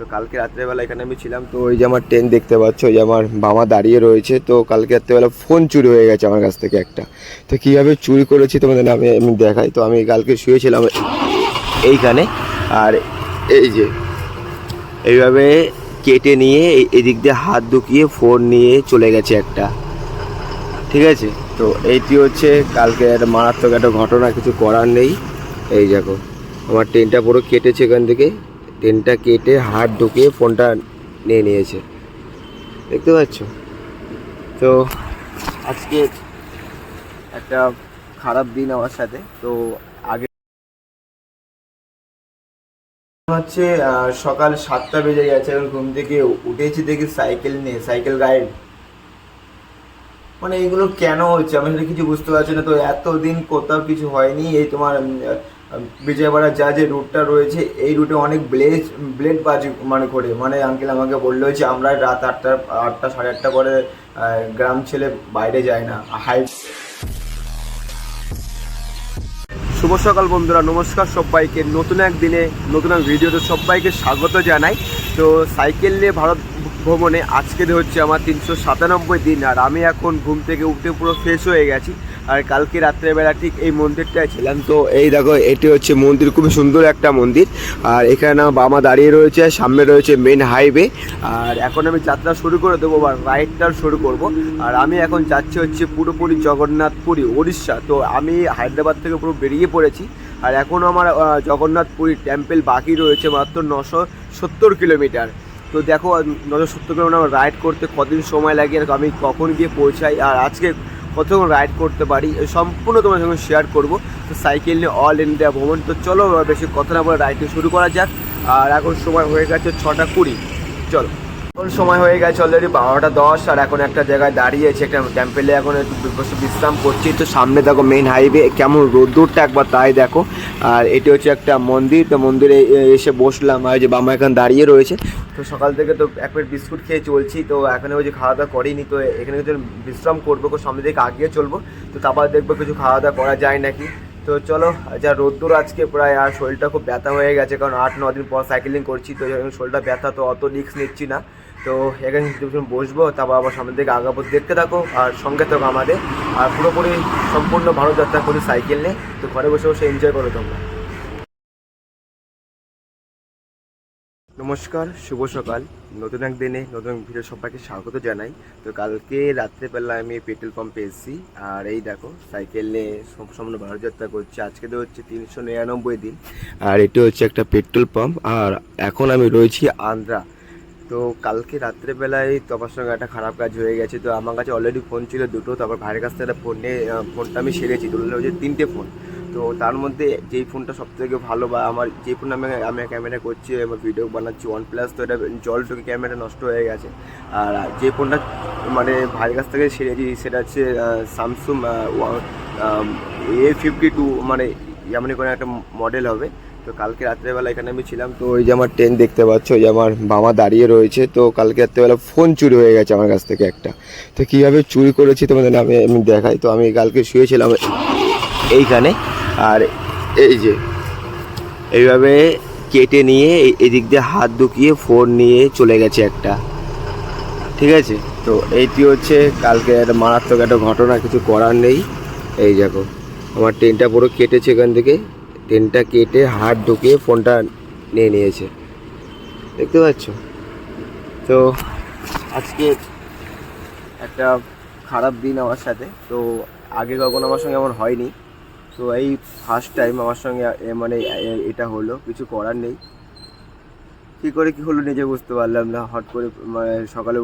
তো কালকে রাত্রেবেলা এখানে আমি ছিলাম, তো ওই যে আমার ট্রেন দেখতে পাচ্ছ, ওই যে আমার বাবা দাঁড়িয়ে রয়েছে, তো কালকে রাত্রেবেলা ফোন চুরি হয়ে গেছে আমার কাছ থেকে একটা। তো কীভাবে চুরি করেছি তোমাদের আমি আমি দেখাই, তো আমি কালকে শুয়েছিলাম এইখানে, আর এই যে, এইভাবে কেটে নিয়ে এদিক দিয়ে হাত ঢুকিয়ে ফোন নিয়ে চলে গেছে একটা। ঠিক আছে? তো এইটি হচ্ছে কালকে একটা মারাত্মক একটা ঘটনা, কিছু করার নেই। এই দেখো, আমার ট্রেনটা পুরো কেটেছে এখান থেকে। ট্রেনটা কেটে হাত ঢুকিয়ে ফোনটা নিয়ে নিয়েছে। দেখতে পাচ্ছ? তো আজকে একটা খারাপ দিন আমার সাথে। তো আগে হচ্ছে সকাল সাতটা বেজে গেছে এখন ঘুম থেকে উঠেছি দেখি সাইকেল নিয়ে, সাইকেল রাইড মানে এগুলো কেন হচ্ছে? আমি কিছু বুঝতে পারছি না। তো এতদিন কোথাও কিছু হয়নি, এই তোমার বিজয়বাড়া যা যে রুটটা রয়েছে, এই রুটে অনেক ব্লেড ব্লেড বাজি মানে করে। মানে আঙ্কেল আমাকে বলল যে, আমরা রাত আটটা আটটা সাড়ে আটটা পরে গ্রাম ছেলে বাইরে যায় না। হাই শুভ সকাল বন্ধুরা, নমস্কার সবাইকে। নতুন এক দিনে নতুন এক ভিডিওতে সবাইকে স্বাগত জানাই। তো সাইকেল নিয়ে ভারত ভ্রমণে আজকে হচ্ছে আমার তিনশো সাতানব্বই দিন, আর আমি এখন ঘুম থেকে উঠে পুরো ফ্রেশ হয়ে গেছি। আর কালকে রাত্রেবেলা ঠিক এই মন্দিরটায় ছিলাম। তো এই দেখো, এটি হচ্ছে মন্দির, খুবই সুন্দর একটা মন্দির। আর এখানে আমার বাবা দাঁড়িয়ে রয়েছে, সামনে রয়েছে মেন হাইওয়ে আর এখন আমি যাত্রা শুরু করে দেবো বা রাইডটা শুরু করব। আর আমি এখন যাচ্ছি হচ্ছে পুরোপুরি জগন্নাথপুরী উড়িষ্যা তো আমি হায়দ্রাবাদ থেকে পুরো বেরিয়ে পড়েছি। আর এখন আমার জগন্নাথপুরী টেম্পল বাকি রয়েছে মাত্র নশো সত্তর কিলোমিটার। তো দেখো, নশো সত্তর কিলোমিটার রাইড করতে কদিন সময় লাগে, আর আমি কখন গিয়ে পৌঁছাই, আর আজকে কতক্ষণ রাইড করতে পারি সম্পূর্ণ তোমার সঙ্গে শেয়ার করব। তো সাইকেল নিয়ে অল ইন্ডিয়া ভ্রমণ। তো চলো বেশি কথা না বলে রাইডটি শুরু করা যাক। আর এখন সময় হয়ে গেছে ছটা কুড়ি। চলো। এখন সময় হয়ে গেছে অলরেডি বারোটা দশ, আর এখন একটা জায়গায় দাঁড়িয়েছে, একটা টেম্পেলে এখন একটু বসে বিশ্রাম করছি। তো সামনে দেখো মেন হাইওয়ে কেমন রোদ্দুরটা একবার তাই দেখো। আর এটি হচ্ছে একটা মন্দির, তো মন্দিরে এসে বসলাম, আর যে বাবা এখানে দাঁড়িয়ে রয়েছে। তো সকাল থেকে তো এক প্লেট বিস্কুট খেয়ে চলছি, তো এখানে ওই যে খাওয়া দাওয়া করিনি, তো এখানে কিছু বিশ্রাম করব সামনে দিকে আগিয়ে চলবো। তো তারপর দেখব কিছু খাওয়া দাওয়া করা যায় নাকি। তো চলো, যা রোদ্দুর আজকে প্রায়, আর শরীরটা খুব ব্যথা হয়ে গেছে, কারণ আট, ন দিন পর সাইকেলিং করছি, তো শরীরটা ব্যথা, তো অত রিক্স নিচ্ছি না। তো এখানে কিছুক্ষণ বসবো, তারপর আবার সামনের দিকে আগাবো। দেখতে থাকো আর সঙ্গে থাকো আমাদের। আর পুরোপুরি সম্পূর্ণ ভারত যাত্রা করি সাইকেল নিয়ে তো ঘরে বসে বসে এনজয় করো তোমরা। নমস্কার, শুভ সকাল। নতুন এক দিনে নতুন ভিডিও সবাইকে স্বাগত জানাই। তো কালকে রাত্রেবেলা আমি পেট্রোল পাম্পে এসেছি। আর এই দেখো সাইকেল নিয়ে সম্পূর্ণ ভারত যাত্রা করছি। আজকে তো হচ্ছে তিনশো নিরানব্বই দিন। আর এটি হচ্ছে একটা পেট্রোল পাম্প। আর এখন আমি রয়েছি আন্ধ্রা তো কালকে রাত্রেবেলায় তোমার সঙ্গে একটা খারাপ কাজ হয়ে গেছে, তো আমার কাছে অলরেডি ফোন ছিল দুটো, তারপর ভাইয়ের কাছ থেকে একটা ফোন নিয়ে ফোনটা আমি সেরেছি, তো হচ্ছে তিনটে ফোন তো তার মধ্যে যেই ফোনটা সব থেকে ভালো বা আমার যে ফোন আমি আমি ক্যামেরা করছি, আমার ভিডিও বানাচ্ছি ওয়ান প্লাস তো এটা জল ঢুকে ক্যামেরা নষ্ট হয়ে গেছে। আর যে ফোনটা মানে ভাইয়ের কাছ থেকে সেরেছি, সেটা হচ্ছে স্যামসুং এ ফিফটি টু মানে এমনই করে একটা মডেল হবে। তো কালকে রাত্রেবেলা এখানে আমি ছিলাম, তো ওই যে আমার ট্রেন দেখতে পাচ্ছ, ওই যে আমার বাবা দাঁড়িয়ে রয়েছে, তো কালকে রাত্রেবেলা ফোন চুরি হয়ে গেছে আমার কাছ থেকে একটা। তো কীভাবে চুরি করেছি তোমাদের আমি আমি দেখাই, তো আমি কালকে শুয়েছিলাম এইখানে, আর এই যে, এইভাবে কেটে নিয়ে এদিক দিয়ে হাত ঢুকিয়ে ফোন নিয়ে চলে গেছে একটা। ঠিক আছে? তো এইটি হচ্ছে কালকে একটা মারাত্মক একটা ঘটনা, কিছু করার নেই। এই দেখো, আমার ট্রেনটা পুরো কেটেছে এখান থেকে। ট্রেনটা কেটে হাত ঢুকিয়ে ফোনটা নিয়ে নিয়েছে। দেখতে পাচ্ছ? তো আজকে একটা খারাপ দিন আমার সাথে। তো আগে কখনো আমার সঙ্গে এমন হয়নি। তো এই ফার্স্ট টাইম আমার সঙ্গে মানে এটা হলো, কিছু করার নেই। কী করে কি হলো নিজে বুঝতে পারলাম না। হট করে মানে সকালে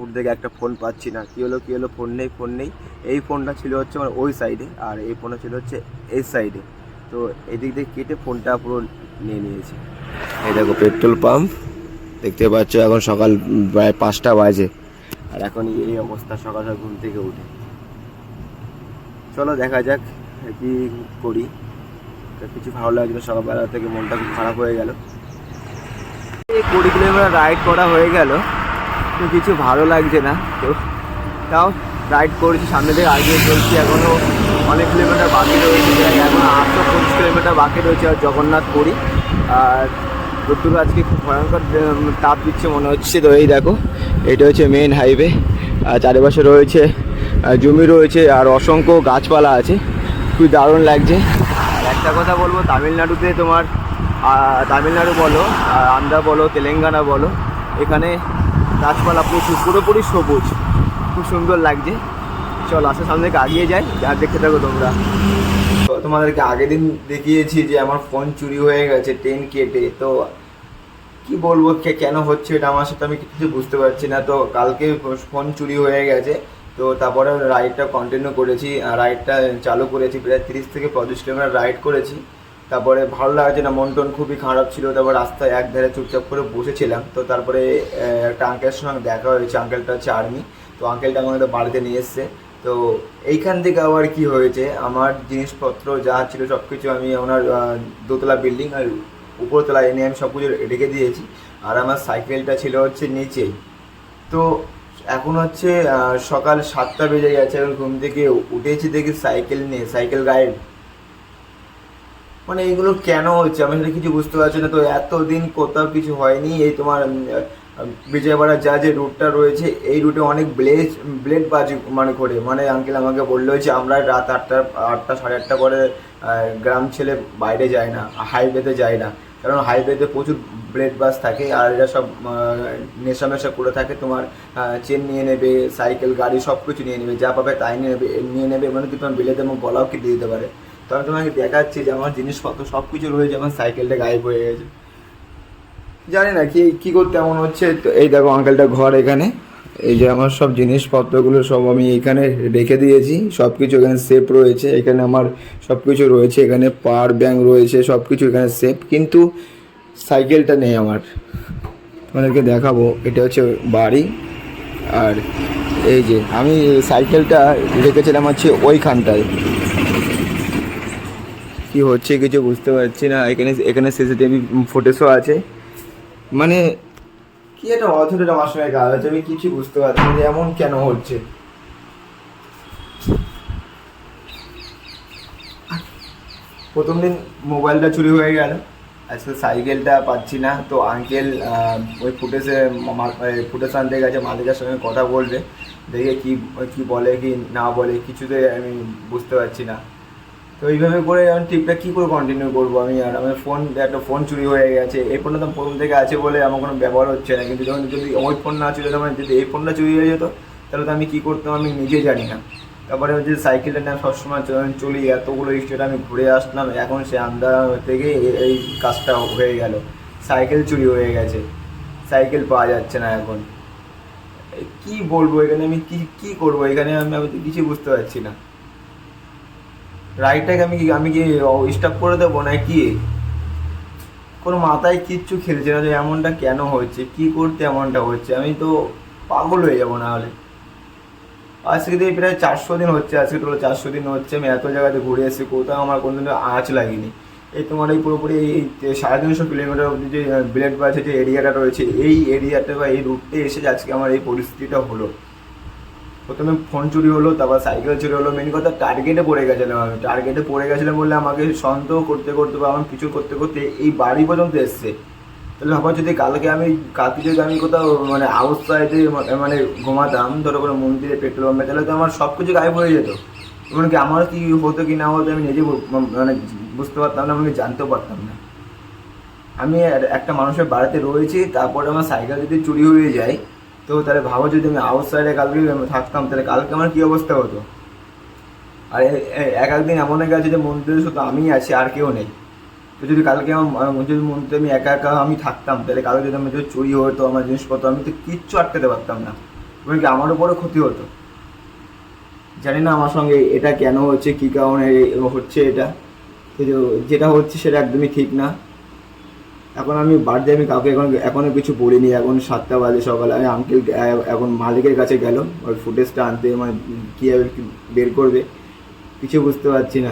উঠে থেকে একটা ফোন পাচ্ছি না। কী হলো কী হলো? ফোন নেই ফোন নেই। এই ফোনটা ছিল হচ্ছে আমার ওই সাইডে আর এই ফোনটা ছিল হচ্ছে এই সাইডে তো এদিক দিয়ে কেটে ফোনটা পুরো নিয়ে নিয়েছে। এই দেখো পেট্রোল পাম্প, দেখতে পাচ্ছ এখন সকাল প্রায় পাঁচটা বাজে। আর এখন এই অবস্থা সকাল সকাল ঘুম থেকে উঠে। চলো দেখা যাক কি করি। কিছু ভালো লাগছিল, সকালবেলা থেকে মনটা খুব খারাপ হয়ে গেল। কুড়ি কিলোমিটার রাইড করা হয়ে গেল। তো কিছু ভালো লাগছে না। তো তাও রাইড করেছি, সামনে থেকে আগিয়ে চলছি এখনও অনেক কিলোমিটার বাকি রয়েছে এখন আটশো পঁচিশ কিলোমিটার বাকি রয়েছে আর জগন্নাথ পুরী। আর রোদ্দুর আজকে খুব ভয়ঙ্কর তাপ দিচ্ছে মনে হচ্ছে। তো এই দেখো, এটা হচ্ছে মেন হাইওয়ে আর চারিপাশে রয়েছে জমি রয়েছে, আর অসংখ্য গাছপালা আছে। খুবই দারুণ লাগছে। আর একটা কথা বলব, তামিলনাড়ুতে তোমার তামিলনাড়ু বলো, আর আন্ধ্রা বলো, তেলেঙ্গানা বলো, এখানে গাছপালা প্রচুর, পুরোপুরি সবুজ। খুব সুন্দর লাগছে। চল আসার সামনে থেকে আগিয়ে যাই, আর দেখতে থাকো তোমরা। তোমাদেরকে আগের দিন দেখিয়েছি যে আমার ফোন চুরি হয়ে গেছে ট্রেন কেটে। তো কি বলব, কে, কেন হচ্ছে এটা আমার সাথে আমি কিছু বুঝতে পারছি না। তো কালকে ফোন চুরি হয়ে গেছে, তো তারপরে রাইডটা কন্টিনিউ করেছি। রাইডটা চালু করেছি, প্রায় তিরিশ থেকে পঁচিশ কিলোমিটার রাইড করেছি। তারপরে ভালো লাগছে না মন টন খুবই খারাপ ছিল। তারপর রাস্তায় এক ধারে চুপচাপ করে বসেছিলাম। তো তারপরে একটা আঙ্কেলের সঙ্গে দেখা হয়েছে আঙ্কেলটা হচ্ছে আর্মি তো আঙ্কেলটা আমাকে বাড়িতে নিয়ে এসছে। তো এইখান থেকে আবার কি হয়েছে? আমার জিনিসপত্র যা ছিল সব কিছু আমি ওনার দোতলা বিল্ডিং আর উপরতলা এনে আমি সব কিছু রেখে দিয়েছি। আর আমার সাইকেলটা ছিল হচ্ছে নিচেই তো এখন হচ্ছে সকাল সাতটা বেজে গেছে, এখন ঘুম থেকে উঠেছি দেখি সাইকেল নিয়ে, সাইকেল গায়েব। মানে এগুলো কেন হচ্ছে? আমি সেটা কিছু বুঝতে পারছি না। তো এতদিন কোথাও কিছু হয়নি, এই তোমার বিজয়বাড়া যা যে রুটটা রয়েছে এই রুটে অনেক ব্লেড ব্লেড বাজি মানে করে। মানে আঙ্কেল আমাকে বলল যে আমরা রাত আটটা আটটা সাড়ে আটটা আহ, গ্রাম ছেলে বাইরে যায় না হাইওয়েতে যায় না। কারণ হাইওয়েতে প্রচুর ব্লেড বাস থাকে আর এরা সব নেশা মেশা করে থাকে তোমার চেন নিয়ে নেবে সাইকেল গাড়ি সব কিছু নিয়ে নেবে যা পাবে তাই নিয়ে নেবে নিয়ে নেবে মানে কি তোমার বেলেতে এবং গলাও কেটে দিতে পারে? তো আমি তোমাকে দেখাচ্ছি যে আমার জিনিসপত্র সব কিছু রয়েছে আমার সাইকেলটা গায়েব হয়ে গেছে। জানি না কি কি করতে এমন হচ্ছে। তো এই দেখো আঙ্কেলটা ঘর এখানে। এই যে আমার সব জিনিসপত্রগুলো সব আমি এখানে রেখে দিয়েছি। সব কিছু এখানে সেফ রয়েছে। এখানে আমার সব কিছু রয়েছে। এখানে পাওয়ার ব্যাংক রয়েছে। সব কিছু এখানে সেফ কিন্তু সাইকেলটা নেই আমার। তোমাদেরকে দেখাবো। এটা হচ্ছে বাড়ি। আর এই যে আমি সাইকেলটা রেখেছিলাম হচ্ছে ওইখানটায়। কি হচ্ছে কিছু বুঝতে পারছি না। এখানে এখানে সিসিটিভি ফুটেজও আছে। মানে কি একটা অথরিটি আমার সঙ্গে কাজ হচ্ছে আমি কিছু বুঝতে পারছি না যে এমন কেন হচ্ছে। প্রথম দিন মোবাইলটা চুরি হয়ে গেল আজকে সাইকেলটা পাচ্ছি না তো আঙ্কেল ওই ফুটেজে ফুটেজ আনতে গেছে মালিকের সঙ্গে কথা বলবে দেখে কি কি বলে কি না বলে কিছুতে আমি বুঝতে পারছি না। তো এইভাবে করে আমি ট্রিপটা কী করে কন্টিনিউ করব আমি? আর আমার ফোন একটা ফোন চুরি হয়ে গেছে। এই ফোনটা তো প্রথম থেকে আছে বলে আমার কোনো ব্যবহার হচ্ছে না। কিন্তু যখন যদি ওই ফোন না ছিল তখন যদি এই ফোনটা চুরি হয়ে যেত, তাহলে তো আমি কী করতাম আমি নিজে জানি না। তারপরে হচ্ছে সাইকেলটা নিয়ে সবসময় চলি এতগুলো স্টেট আমি ঘুরে আসলাম। এখন সে আন্দা থেকে এই কাজটা হয়ে গেল। সাইকেল চুরি হয়ে গেছে। সাইকেল পাওয়া যাচ্ছে না এখন। কি বলব? এখানে আমি কি কি করব? এখানে আমি আমি কিছু বুঝতে পারছি না। রাইডটাকে আমি আমি কি স্টপ করে দেবো না কি কোনো মাথায় কিচ্ছু খেলছে না যে এমনটা কেন হচ্ছে কি করতে এমনটা হচ্ছে আমি তো পাগল হয়ে যাব না হলে আজকে দিয়ে প্রায় চারশো দিন হচ্ছে, আজকে টোটাল চারশো দিন হচ্ছে, আমি এত জায়গাতে ঘুরে এসেছি কোথাও আমার কোনোদিনও আঁচ লাগেনি। এই তোমার এই পুরোপুরি এই সাড়ে তিনশো কিলোমিটার অব্দি যে ব্লেড বাসে যে এরিয়াটা রয়েছে, এই এরিয়াটা বা এই রুটে এসে আজকে আমার এই পরিস্থিতিটা হলো। প্রথমে ফোন চুরি হলো, তারপর সাইকেল চুরি হলো মেন কথা টার্গেটে পড়ে গেছিলাম আমি। টার্গেটে পড়ে গেছিলাম বলে আমাকে সন্দেহ করতে করতে বা আমার কিছু করতে করতে এই বাড়ি পর্যন্ত এসছে। তাহলে ভাবা যদি কালকে আমি, কালকে যদি আমি কোথাও মানে আউটসাইডে মানে ঘুমাতাম, ধরো কোনো মন্দিরে পেট্রোল পাম্পে, তাহলে তো আমার সব কিছু গায়েব হয়ে যেত। এমনকি আমার কি হতো কি না হতো আমি নিজে মানে বুঝতে পারতাম না, আমি জানতেও পারতাম না। আমি একটা মানুষের বাড়িতে রয়েছি, তারপরে আমার সাইকেল যদি চুরি হয়ে যায় তো তাহলে ভাবো যদি আমি আউটসাইডে কালকে থাকতাম, তাহলে কালকে আমার কী অবস্থা হতো? আর এক একদিন এমন হয়ে গেছে যে মন্দিরে শুধু আমিই আছি, আর কেউ নেই। তো যদি কালকে আমার যদি মন্দিরে আমি একা একা আমি থাকতাম, তাহলে কালকে যদি আমার যদি চুরি হতো, আমার জিনিসপত্র, আমি তো কিচ্ছু আটকাতে পারতাম না। এমনকি আমার উপরে ক্ষতি হতো? জানি না আমার সঙ্গে এটা কেন হচ্ছে, কী কারণে হচ্ছে এটা। যেটা হচ্ছে সেটা একদমই ঠিক না। এখন আমি বাড়িতে আমি কাউকে এখন এখনও কিছু বলিনি। এখন সাতটা বাজে সকালে আমি আঙ্কেল এখন মালিকের কাছে গেল। ওই ফুটেজটা আনতে মানে কীভাবে বের করবে কিছু বুঝতে পারছি না।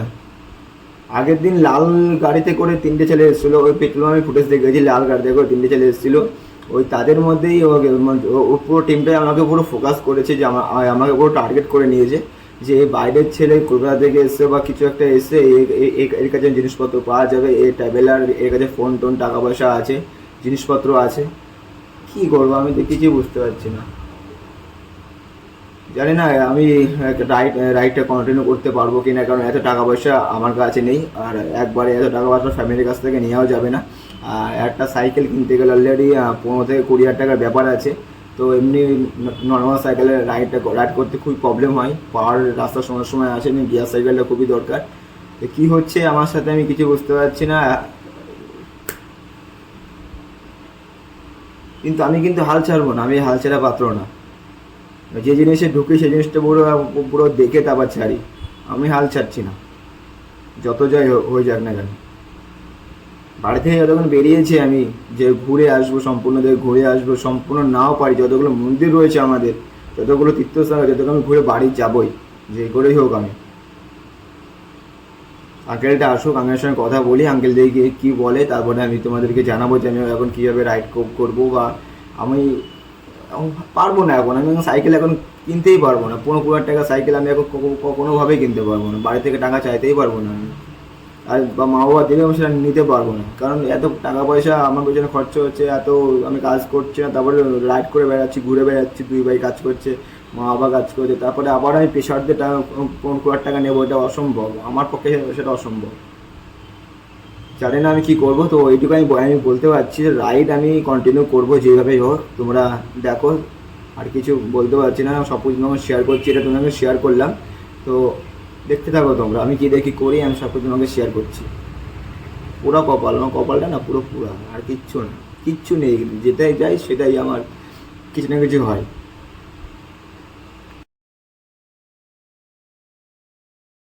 আগের দিন লাল গাড়িতে করে তিনটে ছেলে এসেছিল, ওই পেট্রোল আমি ফুটেজ দেখেছি, লাল গাড়িতে করে তিনটে ছেলে এসেছিল। ওই তাদের মধ্যেই মানে ও- পুরো টিমটাই আমাকে পুরো ফোকাস করেছে যে আমা- আমাকে পুরো টার্গেট করে নিয়েছে। যে বাইরের ছেলে কলকাতা থেকে এসছে বা কিছু একটা এসে এর কাছে জিনিসপত্র পাওয়া যাবে, এ ট্রাভেলার, এর কাছে ফোন টোন, টাকা পয়সা আছে, জিনিসপত্র আছে। কি করব আমি তো কিছুই বুঝতে পারছি না। জানি না, আমি রাইড রাইডটা কন্টিনিউ করতে পারব কি না কারণ এত টাকা পয়সা আমার কাছে নেই, আর একবারে এত টাকা পয়সা ফ্যামিলির কাছ থেকে নেওয়াও যাবে না। আর একটা সাইকেল কিনতে গেলে অলরেডি পনেরো থেকে কুড়ি হাজার টাকার ব্যাপার আছে। তো এমনি নর্মাল সাইকেলে রাইডটা রাইড করতে খুবই প্রবলেম হয়। পাহাড় রাস্তা সময় সময় আসে এমনি গিয়ার সাইকেলটা খুবই দরকার। তো কী হচ্ছে আমার সাথে আমি কিছু বুঝতে পারছি না। কিন্তু আমি কিন্তু হাল ছাড়বো না, আমি হাল ছাড়া পাত্র না। যে জিনিসে ঢুকি সেই জিনিসটা পুরো পুরো দেখে তারপর ছাড়ি। আমি হাল ছাড়ছি না। যত যাই হয়ে যাক না কেন। বাড়ি থেকে যতক্ষণ বেরিয়েছি আমি, যে ঘুরে আসব, সম্পূর্ণ দেখে ঘুরে আসব, সম্পূর্ণ নাও পারি, যতগুলো মন্দির রয়েছে আমাদের যতগুলো তীর্থস্থান যতগুলো আমি ঘুরে বাড়ি যাবই, যে করেই হোক আমি। আঙ্কেলটা আসুক, আঙ্কেলের সঙ্গে কথা বলি, আঙ্কেল দেখি কী বলে, তারপরে আমি তোমাদেরকে জানাব যে আমি এখন কীভাবে রাইড করব বা আমি পারব না এখন, আমি এখন সাইকেল এখন কিনতেই পারব না পনেরো কুড়ি টাকা সাইকেল আমি এখন কোনোভাবেই কিনতে পারব না, বাড়ি থেকে টাকা চাইতেই পারব না আমি। আর বা মা বাবা আমি সেটা নিতে পারব না। কারণ এত টাকা পয়সা, আমার পেছনে খরচ হচ্ছে, এত আমি কাজ করছি না, তারপরে রাইড করে বেড়াচ্ছি, ঘুরে বেড়াচ্ছি, দুই ভাই কাজ করছে, মা বাবা কাজ করছে, তারপরে আবার আমি প্রেশারদের টাকা, পনেরো হাজার টাকা নেব, এটা অসম্ভব। আমার পক্ষে সেটা অসম্ভব। জানি না আমি কী করব, তো এইটুকু আমি আমি বলতে পারছি যে রাইড আমি কন্টিনিউ করব যেভাবেই হোক, তোমরা দেখো। আর কিছু বলতে পারছি না, সব কিছু তোমাকে শেয়ার করছি, এটা তোমাকে শেয়ার করলাম। তো দেখতে থাকো তোমরা। আমি কি দেখি করি, আমি সব কিছু তোমাকে শেয়ার করছি। পুরো কপাল, আমার কপালটা না পুরো পুরা, আর কিচ্ছু না। কিচ্ছু নেই, যেটাই যাই সেটাই আমার কিছু না কিছু হয়।